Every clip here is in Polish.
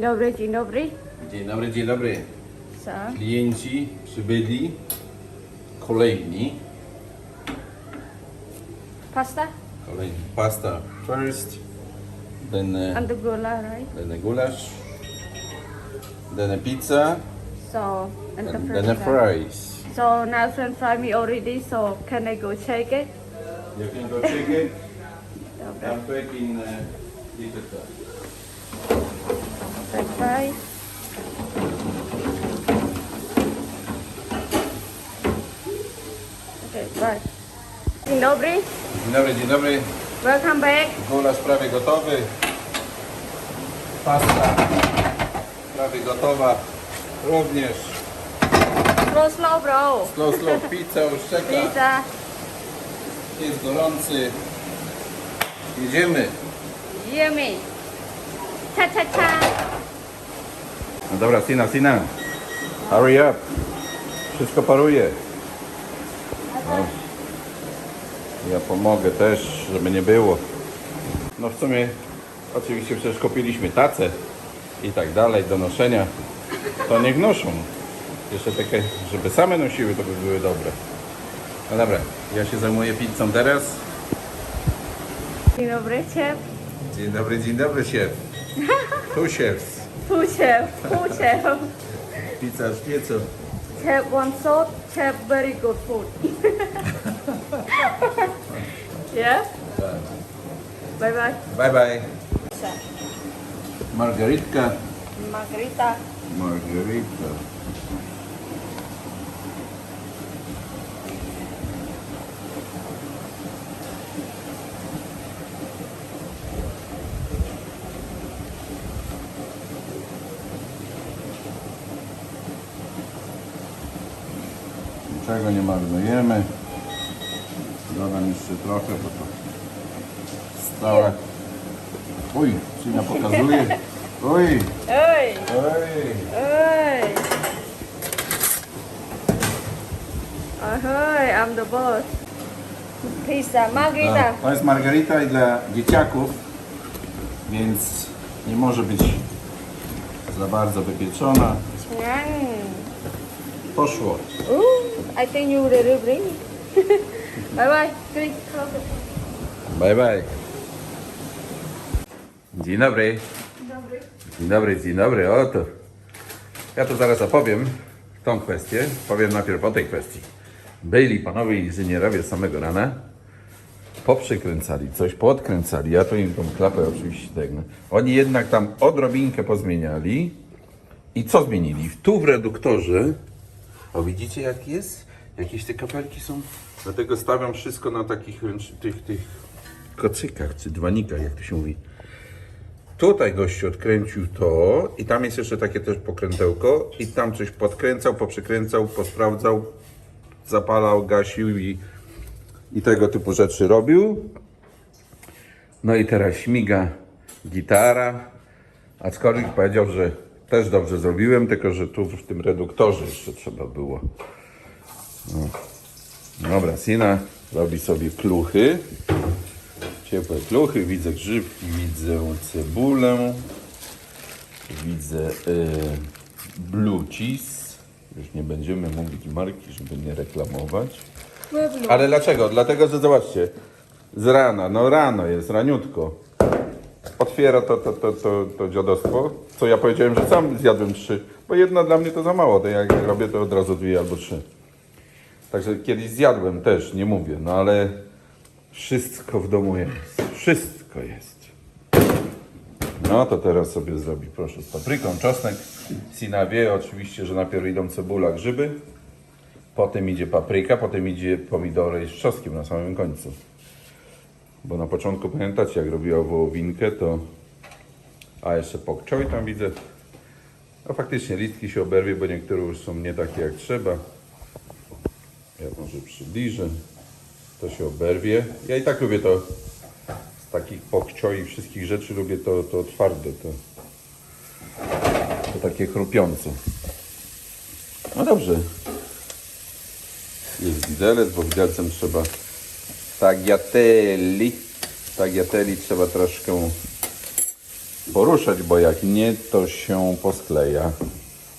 Dzień dobry, dzień dobry. Dzień dobry, dzień dobry. Co? Klienci przybyli. Kolejni. Pasta Kolejni. Pasta first. Then, uh, and the gula, right? then a gulasz. Then a pizza. So, and the And french then a fries. So now french fry me already, so can I go check it? You can go check it. Dobra. I'm packing uh, little fry. Okay, bye. Dzień dobry. Dzień dobry, dzień dobry. Welcome back. Gulasz prawie gotowy. Pasta prawie gotowa. Również. Slow, slow, bro. Slow, slow pizza już czeka. Pizza. Jest gorący. Jedziemy. Yummy. Cha, cha, cha. Dobra, Sina, Sina. Hurry up. Wszystko paruje. No. Ja pomogę też, żeby nie było. No w sumie oczywiście przecież kupiliśmy tacę i tak dalej do noszenia. To niech noszą. Jeszcze takie, żeby same nosiły, to by były dobre. No dobra, ja się zajmuję pizzą teraz. Dzień dobry, chef. Dzień dobry, dzień dobry, szef. Tu szef. Pół chef, pół chef. Pizza piecą. Chef one salt, chef very good food. yeah? Bye bye. Bye bye. Margaritka. Margarita. Margarita. Niczego nie marnujemy. Dodam jeszcze trochę, bo to stałe. Uj, Sina pokazuje. Uj, Oi, oj. oi. Ahoy, I'm the boss. Pizza, margarita. To jest margarita i dla dzieciaków, więc nie może być za bardzo wypieczona. Poszło. Ooh, I think you really bring. bye bye. Bye bye. Dzień dobry. Dobry. Dzień dobry, dzień dobry. Oto. Ja to zaraz opowiem tą kwestię. Powiem najpierw o tej kwestii. Byli panowie inżynierowie samego rana. Poprzykręcali coś, podkręcali. Ja to im tą klapę oczywiście tegnę. Oni jednak tam odrobinkę pozmieniali. I co zmienili? Tu w reduktorze. O, widzicie jak jest? Jakieś te kapelki są. Dlatego stawiam wszystko na takich ręcz... tych, tych kocykach, czy dwanikach, jak to się mówi. Tutaj gościu odkręcił to i tam jest jeszcze takie też pokrętełko i tam coś podkręcał, poprzykręcał, posprawdzał, zapalał, gasił i, i tego typu rzeczy robił. No i teraz śmiga gitara, aczkolwiek powiedział, że też dobrze zrobiłem, tylko że tu w tym reduktorze jeszcze trzeba było. No. Dobra, Sina robi sobie kluchy. Ciepłe kluchy, widzę grzybki, widzę cebulę, widzę y, blue cheese. Już nie będziemy mówić marki, żeby nie reklamować. Ale dlaczego? Dlatego, że zobaczcie, z rana, no rano jest, raniutko. Otwiera to, to, to, to, to dziadostwo, co ja powiedziałem, że sam zjadłem trzy, bo jedna dla mnie to za mało, to jak robię to od razu dwie albo trzy. Także kiedyś zjadłem też, nie mówię, no ale wszystko w domu jest. Wszystko jest. No to teraz sobie zrobi, proszę, z papryką, czosnek. Sina wie oczywiście, że najpierw idą cebula, grzyby, potem idzie papryka, potem idzie pomidory z trzoskiem na samym końcu. Bo na początku pamiętacie, jak robiła wołowinkę, to... A jeszcze pok choy tam widzę. No faktycznie listki się oberwie, bo niektóre już są nie takie jak trzeba. Ja może przybliżę. To się oberwie. Ja i tak lubię to z takich pokcio i wszystkich rzeczy lubię to, to twarde, to, to takie chrupiące. No dobrze. Jest widelec, bo widelcem trzeba tagliateli. Tagliateli trzeba troszkę poruszać, bo jak nie, to się poskleja.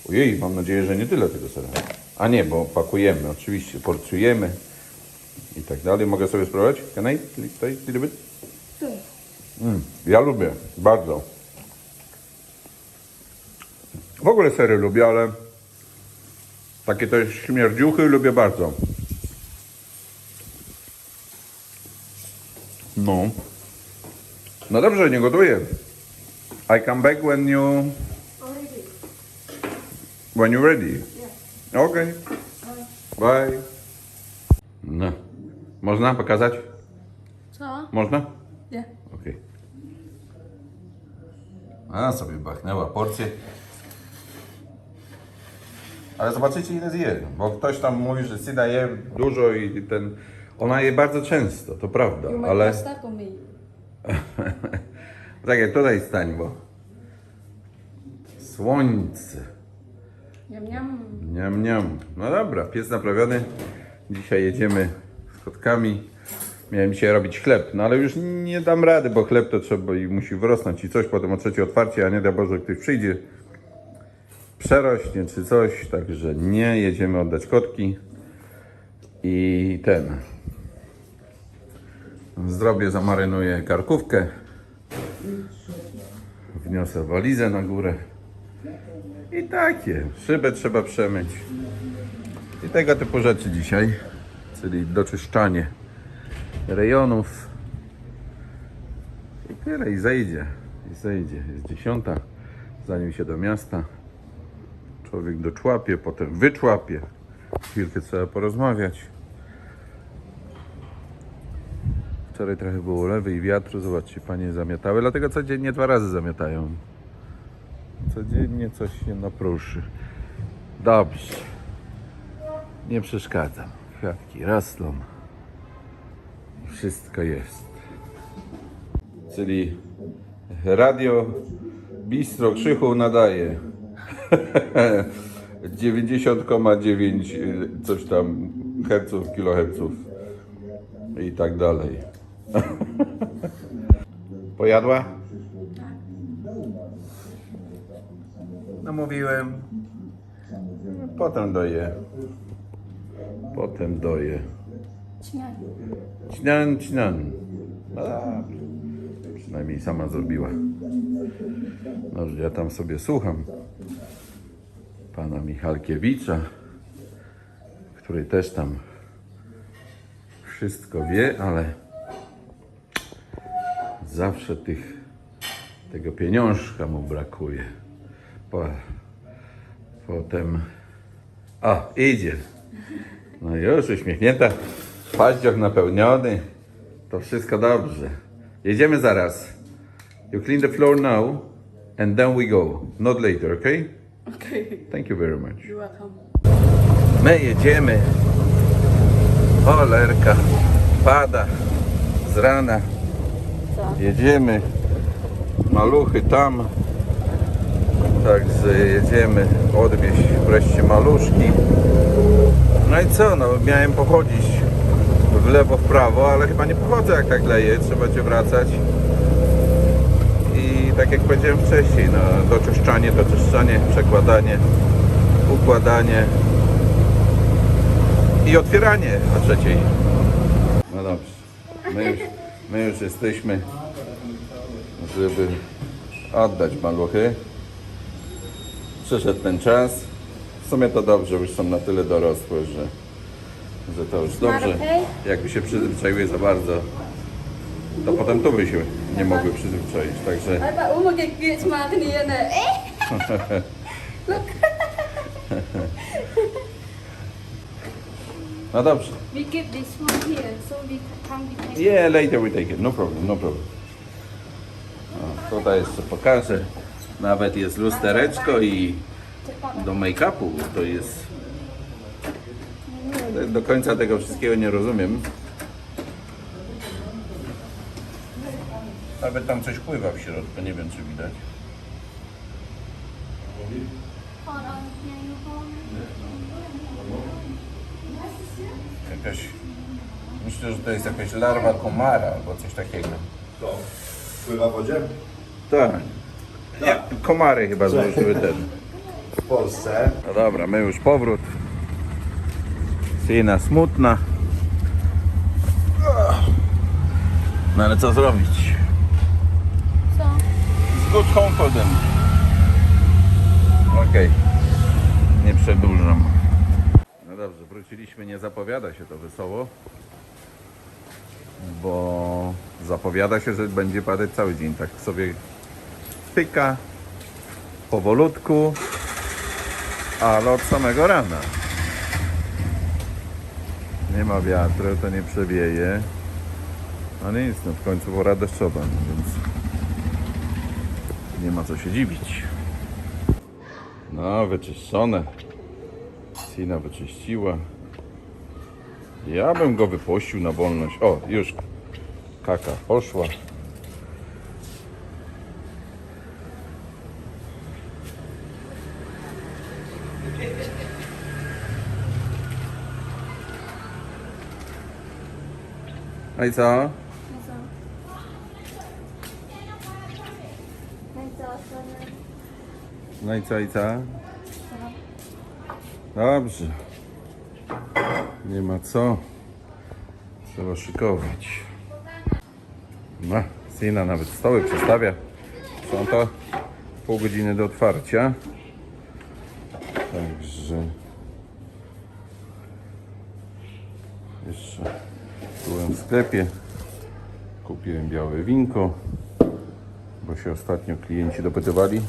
Ojej, mam nadzieję, że nie tyle tego sera. A nie, bo pakujemy, oczywiście, porcjujemy i tak dalej. Mogę sobie spróbować? Can I? Tutaj, little bit? Mm, ja lubię, bardzo. W ogóle sery lubię, ale takie też śmierdziuchy lubię bardzo. No. No dobrze, nie gotuję. I come back when you when you're ready. Okay. Bye. No. Można pokazać? Co? Można? Nie. Okej. A sobie bachnęła porcję. Ale zobaczycie ile zje, bo ktoś tam mówi, że Sida je dużo i ten... Ona je bardzo często, to prawda, ale tak jak tutaj stań, bo słońce, Niam, niam. niam niam. No dobra, pies naprawiony. Dzisiaj jedziemy z kotkami. Miałem dzisiaj robić chleb, no ale już nie dam rady, bo chleb to trzeba i musi wyrosnąć i coś, potem o trzecie otwarcie, a nie da Boże ktoś przyjdzie, przerośnie czy coś, także nie, jedziemy oddać kotki i ten, zrobię, zamarynuję karkówkę, wniosę walizę na górę i takie, szybę trzeba przemyć i tego typu rzeczy dzisiaj, czyli doczyszczanie rejonów. I tyle, i zejdzie. I zejdzie. Jest dziesiąta, zanim się do miasta. Człowiek doczłapie, potem wyczłapie. Chwilkę trzeba porozmawiać. Wczoraj trochę było lewy i wiatru. Zobaczcie, panie zamiatały, dlatego codziennie dwa razy zamiatają. Codziennie coś się napruszy. Dobrze. Nie przeszkadzam. Kwiatki rosną. Wszystko jest. Czyli radio Bistro Krzychu nadaje 90,9 y, coś tam herców, kiloherców i tak dalej. Pojadła? No mówiłem. Potem doję. Potem doję. Śniadanie. Ćnan, ćnan. No dobrze. Przynajmniej sama zrobiła. No, że ja tam sobie słucham pana Michalkiewicza, który też tam wszystko wie, ale zawsze tych, tego pieniążka mu brakuje. Po, potem... O, idzie. No już uśmiechnięta, paździoch napełniony, to wszystko dobrze. Jedziemy zaraz. You clean the floor now and then we go. Not later, okay? Okay. Thank you very much. You're welcome. My jedziemy. Olerka. Pada z rana. Co? Jedziemy. Maluchy tam. Także jedziemy odwieźć wreszcie maluszki. No i co, no miałem pochodzić w lewo, w prawo, ale chyba nie pochodzę jak tak leje, trzeba cię wracać. I tak jak powiedziałem wcześniej, no doczyszczanie, doczyszczanie, przekładanie, układanie i otwieranie o trzeciej. No dobrze, my już, my już jesteśmy, żeby oddać maluchy Przyszedł ten czas. W sumie to dobrze, już są na tyle dorosłe, że, że to już dobrze. okej? Jakby się przyzwyczaiły za bardzo, to potem tu by się nie mogły przyzwyczaić. Także ហើយបើអ៊ូមកគេគៀកស្មាគ្នាណែអេ Look no dobrze. we keep this one here so we come we take Yeah, later we take it. No problem, no problem. O, tutaj jeszcze pokażę. Nawet jest lustereczko i do make-upu to jest... Do końca tego wszystkiego nie rozumiem. Nawet tam coś pływa w środku, nie wiem czy widać. Jakaś... Myślę, że to jest jakaś larwa komara albo coś takiego. Co? Pływa w wodzie? Tak. Nie, komary chyba złożyły ten. w Polsce. No dobra, my już powrót. Syna smutna. No ale co zrobić? Co? Z good home for them. Okej. Nie przedłużam. No dobrze, wróciliśmy. Nie zapowiada się to wesoło. Bo zapowiada się, że będzie padać cały dzień. Tak sobie tyka powolutku, ale od samego rana. Nie ma wiatru, to nie przewieje. No nic, no w końcu pora deszczowa, no więc nie ma co się dziwić. No, wyczyszczone. Sina wyczyściła. Ja bym go wypuścił na wolność. O, już kaka poszła. No i co? No i co, i co? Dobrze. Nie ma co. Trzeba szykować. No, Sina nawet stoły przestawia. Są to pół godziny do otwarcia. Także jeszcze byłem w sklepie. Kupiłem białe winko, bo się ostatnio klienci dopytywali.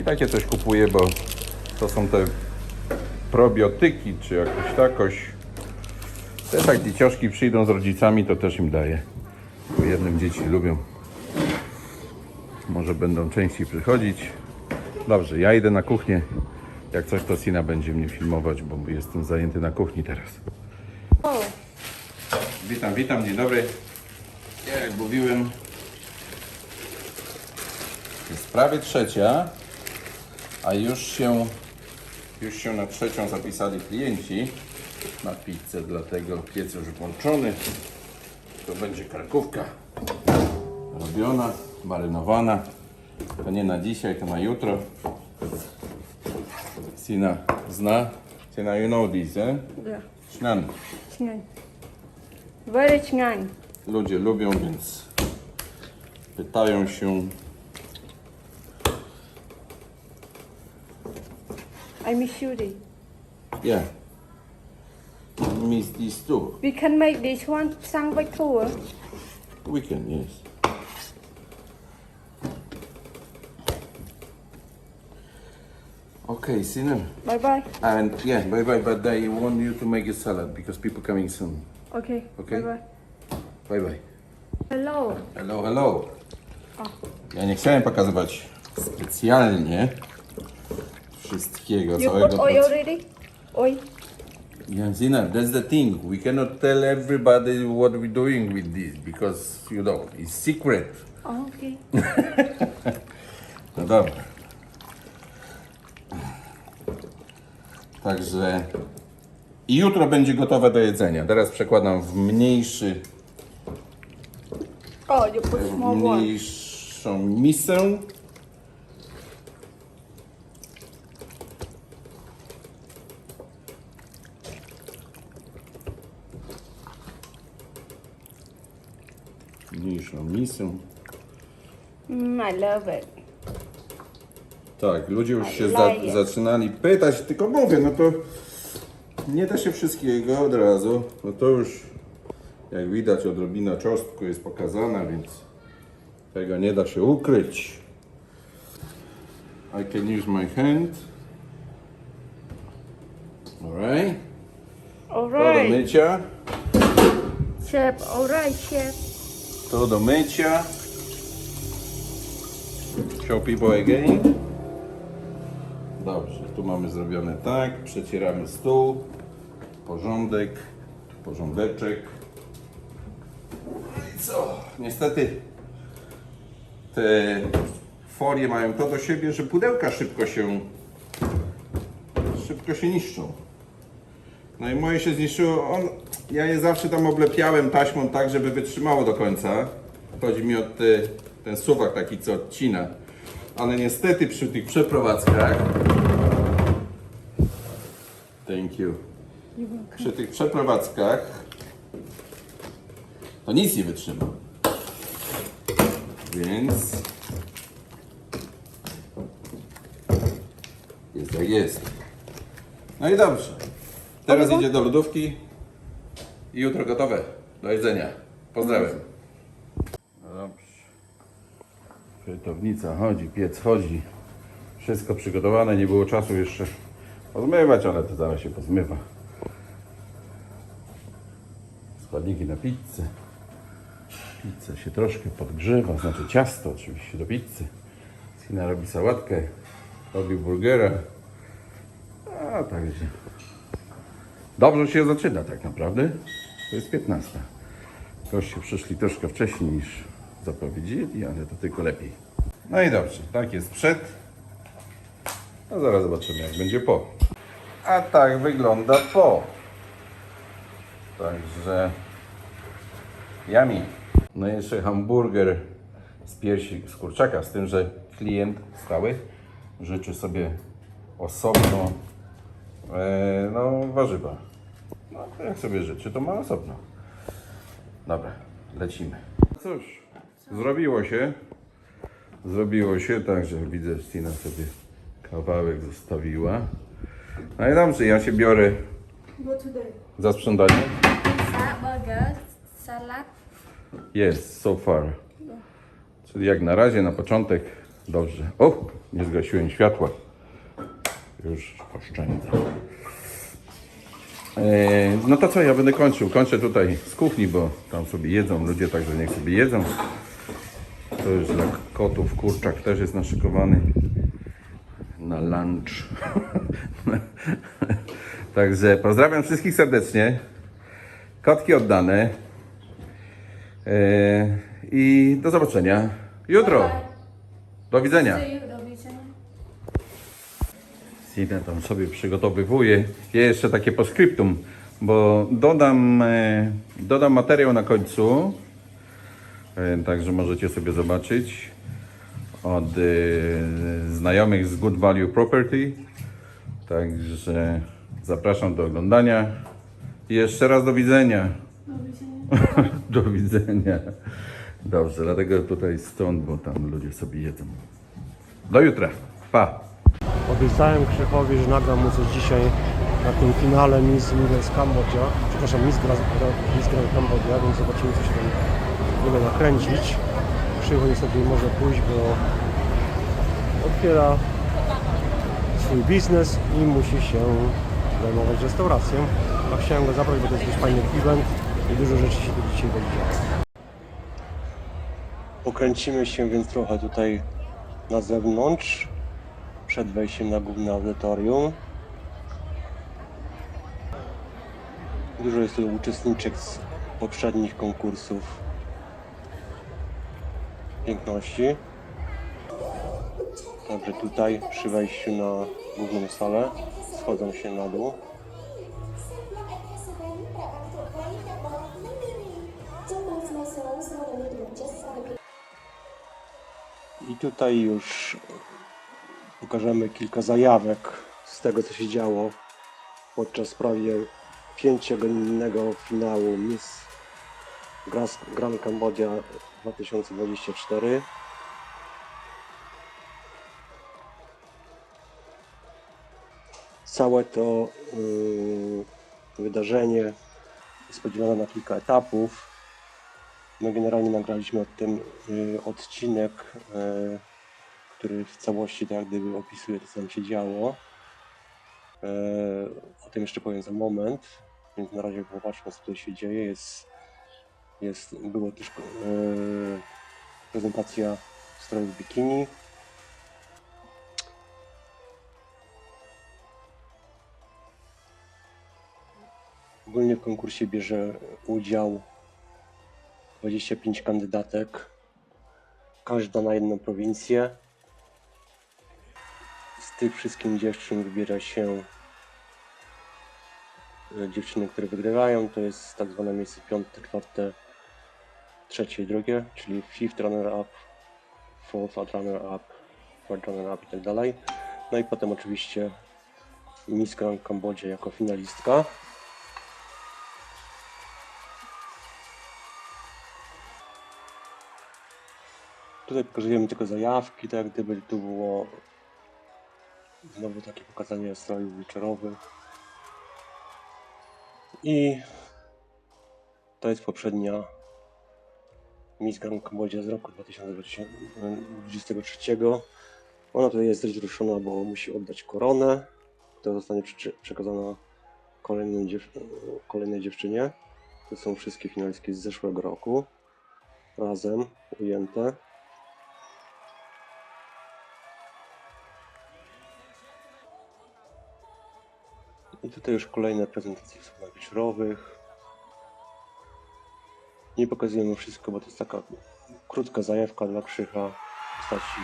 I takie coś kupuję, bo to są te probiotyki, czy jakoś takoś. Te tak dzieciążki przyjdą z rodzicami, to też im daję. Bo jednym dzieci lubią. Może będą częściej przychodzić. Dobrze, ja idę na kuchnię. Jak coś, to Sina będzie mnie filmować, bo jestem zajęty na kuchni teraz. Witam, witam, dzień dobry. Jak mówiłem, jest prawie trzecia, a już się, już się na trzecią zapisali klienci na pizzę, dlatego piec już włączony. To będzie karkówka robiona, marynowana. To nie na dzisiaj, to na jutro. Sina zna. Sina, you know this, eh? yeah. Śnian. Very śniań. ludzie lubią, więc pytają się. I miss you. Day. Yeah. Miss these two. We can make this one sang bạch thủ. We can, yes. Okay, Sinem. Bye bye. And yeah, bye bye, but I want you to make a salad because people coming soon. Okay. Okay. Bye bye. Bye bye. Hello. Hello, hello. Ja nie chciałem pokazywać specjalnie wszystkiego, You całego put oil procesu. already? Oil. Yeah, Zina, that's the thing. We cannot tell everybody what we're doing with this because, you know, it's secret. Oh, okay. No dobra. Także i jutro będzie gotowe do jedzenia. Teraz przekładam w mniejszy, w small one. mniejszą misę. Mniejszą misę. Mm, I love it. Tak, ludzie już się za, zaczynali pytać, tylko mówię, no to nie da się wszystkiego od razu. No to już, jak widać, odrobina czosnku jest pokazana, więc tego nie da się ukryć. I can use my hand. Alright. To do Alright. mycia. Chef, alright, chef. To do mycia. Show people again. Dobrze, tu mamy zrobione tak. Przecieramy stół. Porządek. Porządeczek. No i co? Niestety te folie mają to do siebie, że pudełka szybko się szybko się niszczą. No i moje się zniszczyło. On, ja je zawsze tam oblepiałem taśmą tak, żeby wytrzymało do końca. Chodzi mi o te, ten suwak taki, co odcina. ale niestety przy tych przeprowadzkach Thank you. Przy tych przeprowadzkach to nic nie wytrzyma. Więc jest jak jest. No i dobrze. Teraz idzie do lodówki i jutro gotowe do jedzenia. Pozdrawiam. No dobrze. Frytownica chodzi, piec chodzi. Wszystko przygotowane, nie było czasu jeszcze pozmywać, ale to zaraz się pozmywa. Składniki na pizzę. Pizza się troszkę podgrzewa, znaczy ciasto oczywiście do pizzy. Sina robi sałatkę, robi burgera. A także dobrze się zaczyna tak naprawdę. To jest 15. Goście przyszli troszkę wcześniej niż zapowiedzieli, ale to tylko lepiej. No i dobrze, tak jest przed. A zaraz zobaczymy jak będzie po. A tak wygląda po. Także Yummy. No i jeszcze hamburger z piersi z kurczaka, z tym, że klient stały życzy sobie osobno e, no, warzywa. No, to jak sobie życzy, to ma osobno. Dobra, lecimy. Cóż, zrobiło się. Zrobiło się, także widzę, że Tina sobie kawałek zostawiła. No i dobrze, ja się biorę za sprzątanie. Burger, salad. Jest, so far. Czyli jak na razie, na początek, dobrze. O, nie zgasiłem światła. Już oszczędzę. E, no to co, ja będę kończył. Kończę tutaj z kuchni, bo tam sobie jedzą ludzie, także niech sobie jedzą. To już dla kotów kurczak też jest naszykowany na lunch. Także pozdrawiam wszystkich serdecznie. Kotki oddane. E, I do zobaczenia jutro. Do widzenia. Sina tam sobie przygotowywuje. Ja jeszcze takie postscriptum, bo dodam, e, dodam materiał na końcu, e, także możecie sobie zobaczyć od e, znajomych z Good Value Property. Także zapraszam do oglądania. I jeszcze raz do widzenia. Do widzenia. Do widzenia. Dobrze, dlatego tutaj stąd, bo tam ludzie sobie jedzą. Do jutra. Pa. Obiecałem Krzychowi, że nagram mu coś dzisiaj na tym finale Miss Middle Cambodia, przepraszam, Miss Grand, Miss Grand Cambodia, więc zobaczymy co się tam uda nakręcić. Krzycho niestety nie może pójść, bo otwiera swój biznes i musi się zajmować restauracją. A chciałem go zabrać, bo to jest dość fajny event i dużo rzeczy się tu dzisiaj będzie. Pokręcimy się więc trochę tutaj na zewnątrz przed wejściem na główne audytorium. Dużo jest tu uczestniczek z poprzednich konkursów piękności. Także tutaj przy wejściu na główną salę schodzą się na dół. Tutaj już pokażemy kilka zajawek z tego, co się działo podczas prawie pięciogodzinnego finału Miss Grand Cambodia 2024. Całe to yy, wydarzenie spodziewane na kilka etapów. My generalnie nagraliśmy o tym y, odcinek, y, który w całości tak gdyby opisuje to, co tam się działo. E, o tym jeszcze powiem za moment, więc na razie popatrzmy, co tutaj się dzieje. Jest, jest, było też e, prezentacja strojów bikini. Ogólnie w konkursie bierze udział 25 kandydatek, każda na jedną prowincję. Z tych wszystkich dziewczyn wybiera się e, dziewczyny, które wygrywają. To jest tak zwane miejsce piąte, czwarte, trzecie i drugie, czyli fifth runner up, fourth runner up John Up i tak dalej. No i potem oczywiście Miss Grand Kambodża jako finalistka. Tutaj pokazujemy tylko zajawki, tak jak gdyby tu było znowu takie pokazanie strojów wieczorowych. I to jest poprzednia Miss Grand Kambodża z roku 2023. Ona tutaj jest rozruszona, bo musi oddać koronę, która zostanie prze- przekazana kolejnej, dziew kolejnej dziewczynie. To są wszystkie finalistki z zeszłego roku. Razem ujęte. I tutaj już kolejne prezentacje w salonach wieczorowych. Nie pokazujemy wszystko, bo to jest taka krótka zajawka dla Krzycha w postaci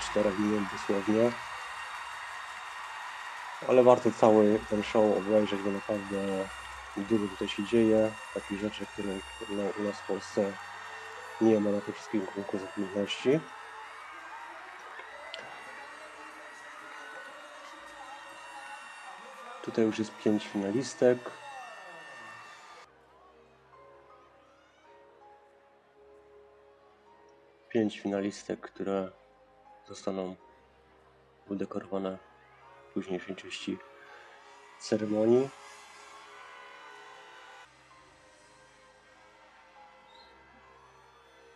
4 minut dosłownie. Ale warto cały ten show obejrzeć, bo naprawdę dużo tutaj się dzieje. Takich rzeczy, których u nas w Polsce nie ma na tych wszystkich konkursach umiejętności. Tutaj już jest pięć finalistek. Pięć finalistek, które zostaną udekorowane w późniejszej części ceremonii.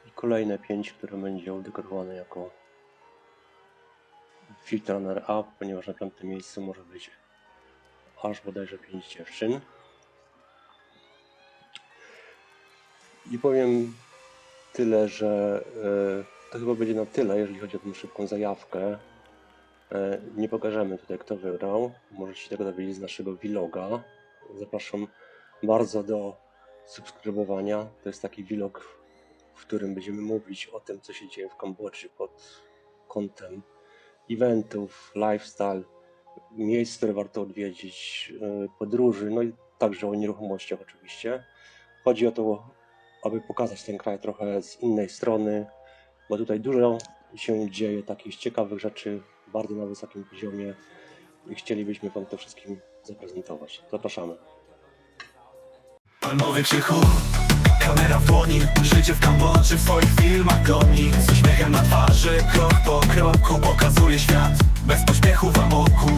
I kolejne pięć, które będzie udekorowane jako Fit Runner Up, ponieważ na piątym miejscu może być aż bodajże pięć dziewczyn. I powiem tyle, że e, to chyba będzie na tyle, jeżeli chodzi o tę szybką zajawkę. E, nie pokażemy tutaj, kto wygrał. Możecie się tego dowiedzieć z naszego vloga. Zapraszam bardzo do subskrybowania. To jest taki vlog, w którym będziemy mówić o tym, co się dzieje w Kambodży pod kątem eventów, lifestyle, miejsc, które warto odwiedzić, e, podróży, no i także o nieruchomościach oczywiście. Chodzi o to, aby pokazać ten kraj trochę z innej strony, bo tutaj dużo się dzieje takich ciekawych rzeczy, bardzo na wysokim poziomie i chcielibyśmy Wam to wszystkim zaprezentować. Zapraszamy. Palmowy krzychu Kamera w dłoni Życie w Kambodży w swoich filmach goni Z uśmiechem na twarzy Krok po kroku pokazuje świat Bez pośpiechu w amoku